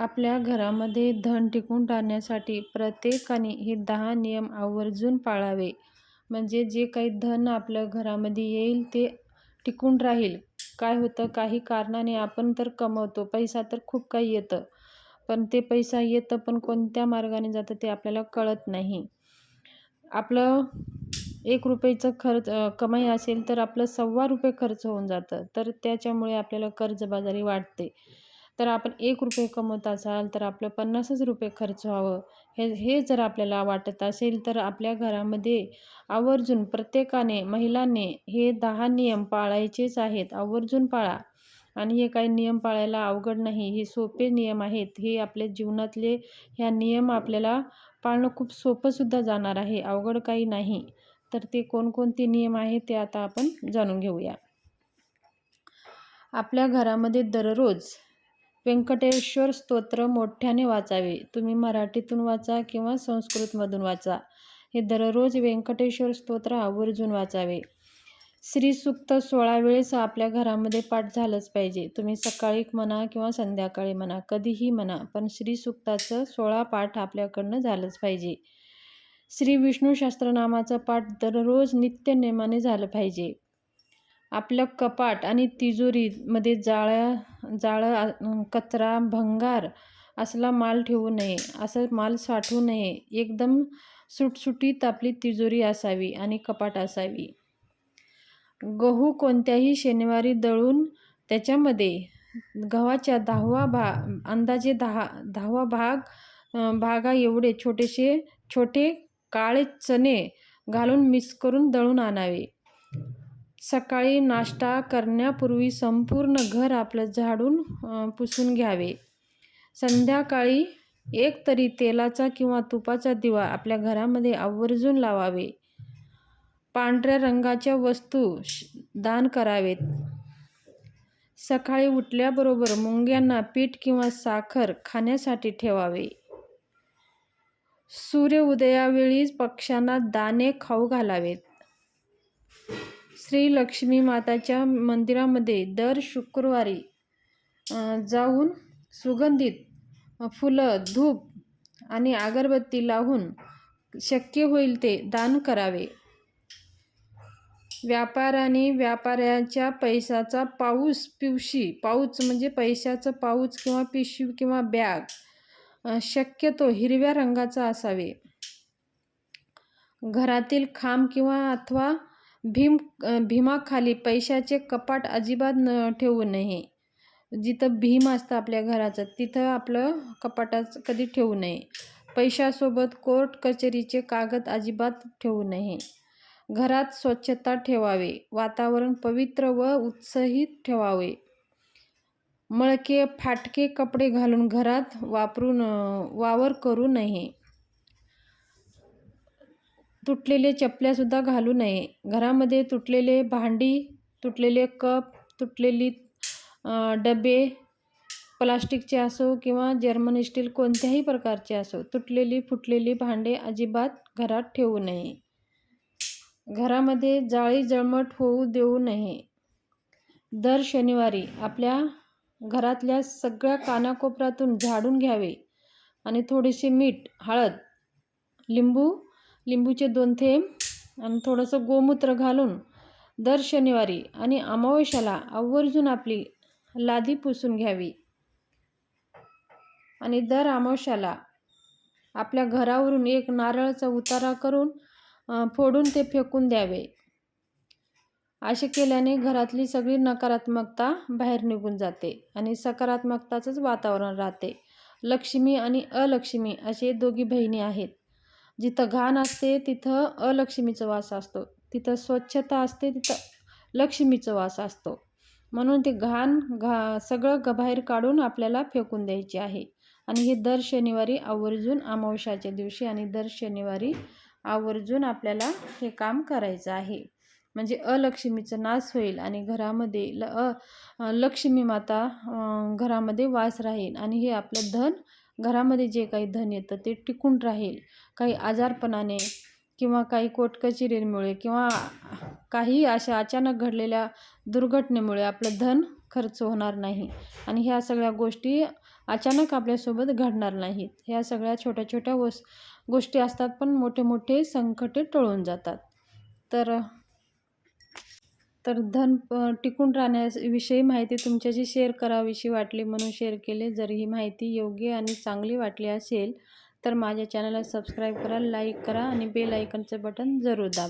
आपल्या घरामध्ये धन टिकून राहण्यासाठी प्रत्येकाने हे दहा नियम आवर्जून पाळावे. म्हणजे जे काही धन आपल्या घरामध्ये येईल ते टिकून राहील. काय होतं? काही कारणाने आपण तर कमवतो. पैसा तर खूप काही येतं. पण ते पैसा येतं पण कोणत्या मार्गाने जातं ते आपल्याला कळत नाही. आपलं एक रुपयेचं खर्च कमाई असेल तर आपलं सव्वा रुपये खर्च होऊन जातं. तर त्याच्यामुळे आपल्याला कर्जबाजारी वाटते. तर आपण एक रुपये कमवत असाल तर आपलं पन्नासच रुपये खर्च व्हावं. हे हे जर आपल्याला वाटत असेल तर आपल्या घरामध्ये आवर्जून प्रत्येकाने महिलांनी हे दहा नियम पाळायचेच आहेत. आवर्जून पाळा. आणि हे काही नियम पाळायला अवघड नाही. हे सोपे नियम आहेत. हे आपल्या जीवनातले ह्या नियम आपल्याला पाळणं खूप सोपंसुद्धा जाणार आहे. अवघड काही नाही. तर ते कोणकोणते नियम आहेत ते आता आपण जाणून घेऊया. आपल्या घरामध्ये दररोज व्यंकटेश्वर स्तोत्र मोठ्याने वाचावे. तुम्ही मराठीतून वाचा किंवा संस्कृतमधून वाचा. हे दररोज व्यंकटेश्वर स्तोत्र आवर्जून वाचावे. श्रीसुक्त सोळा वेळेस आपल्या घरामध्ये पाठ झालंच पाहिजे. तुम्ही सकाळी म्हणा किंवा संध्याकाळी म्हणा कधीही म्हणा पण श्रीसुक्ताचं सोळा पाठ आपल्याकडनं झालंच पाहिजे. श्री विष्णू शास्त्रनामाचं पाठ दररोज नित्य नेमाने झालं पाहिजे. आपलं कपाट आणि तिजोरीमध्ये जाळ्या जाळं कचरा भंगार असला माल ठेवू नये असं माल साठवू नये. एकदम सुटसुटीत आपली तिजोरी असावी आणि कपाट असावी. गहू कोणत्याही शनिवारी दळून त्याच्यामध्ये गव्हाच्या दहावा भा अंदाजे दहा दहावा भाग भागा एवढे छोटेसे छोटे काळे चणे घालून मिक्स करून दळून आणावे. सकाळी नाश्ता करण्यापूर्वी संपूर्ण घर आपलं झाडून पुसून घ्यावे. संध्याकाळी एक तरी तेलाचा किंवा तुपाचा दिवा आपल्या घरामध्ये आवर्जून लावावे. पांढऱ्या रंगाच्या वस्तू दान करावेत. सकाळी उठल्याबरोबर मुंग्यांना पीठ किंवा साखर खाण्यासाठी ठेवावे. सूर्य उदयावेळी पक्ष्यांना दाणे खाऊ घालावेत. श्री लक्ष्मी माताच्या मंदिरामध्ये दर शुक्रवारी जाऊन सुगंधित फुलं धूप आणि अगरबत्ती लावून शक्य होईल ते दान करावे. व्यापाराने व्यापाऱ्याच्या पैशाचा पाऊस पिवशी पाऊच म्हणजे पैशाचं पाऊच किंवा पिशवी किंवा बॅग शक्यतो हिरव्या रंगाचा असावे. घरातील खांब किंवा अथवा भीम भीमाखाली पैशाचे कपाट अजिबात न ठेवू नये. जिथं भीम असतं आपल्या घराचं तिथं आपलं कपाटाच कधी ठेवू नये. पैशासोबत कोर्ट कचेरीचे कागद अजिबात ठेवू नये. घरात स्वच्छता ठेवावे. वातावरण पवित्र व उत्साहित ठेवावे. मळके फाटके कपडे घालून घरात वापरून वावर करू नये. तुटलेले चपल्यासुद्धा घालू नये. घरामध्ये तुटलेले भांडी तुटलेले कप तुटलेली डबे प्लास्टिकचे असो किंवा जर्मन स्टील कोणत्याही प्रकारचे असो तुटलेली फुटलेली भांडे अजिबात घरात ठेवू नये. घरामध्ये जाळी जळमट होऊ देऊ नये. दर शनिवारी आपल्या घरातल्या सगळ्या कानाकोपऱ्यातून झाडून घ्यावे आणि थोडेसे मीठ हळद लिंबू लिंबूचे दोन थेंब आणि थोडंसं गोमूत्र घालून दर शनिवारी आणि अमावस्याला आवर्जून आपली लादी पुसून घ्यावी. आणि दर अमावस्याला आपल्या घरावरून एक नारळाचा उतारा करून फोडून ते फेकून द्यावे. असे केल्याने घरातली सगळी नकारात्मकता बाहेर निघून जाते आणि सकारात्मकताचंच वातावरण राहते. लक्ष्मी आणि अलक्ष्मी असे दोघी बहिणी आहेत. जिथं घाण असते तिथं अलक्ष्मीचा वास असतो. तिथं स्वच्छता असते तिथं लक्ष्मीचा वास असतो. म्हणून ते घाण घा सगळं ग बाहेर काढून आपल्याला फेकून द्यायचे आहे. आणि हे दर शनिवारी आवर्जून अमावश्याच्या दिवशी आणि दर शनिवारी आवर्जून आपल्याला हे काम करायचं आहे. म्हणजे अलक्ष्मीचा नाश होईल आणि घरामध्ये ल अ लक्ष्मी माता घरामध्ये वास राहील आणि हे आपलं धन घरामध्ये जे काही धन येतं ते टिकून राहील. काही आजारपणाने किंवा काही कोटकचिरींमुळे किंवा काही अशा अचानक घडलेल्या दुर्घटनेमुळे आपलं धन खर्च होणार नाही. आणि ह्या सगळ्या गोष्टी अचानक आपल्यासोबत घडणार नाहीत. ह्या सगळ्या छोट्या छोट्या वस गोष्टी असतात पण मोठे मोठे संकटे टळून जातात. तर तर धन टिकून राहण्याविषयी माहिती तुमच्याशी शेअर करावीशी वाटली म्हणून शेअर केले. जर ही माहिती योग्य आणि चांगली वाटली असेल तर माझ्या चॅनलला सबस्क्राईब करा लाईक करा आणि बेल आयकनचं बटन जरूर दाबा.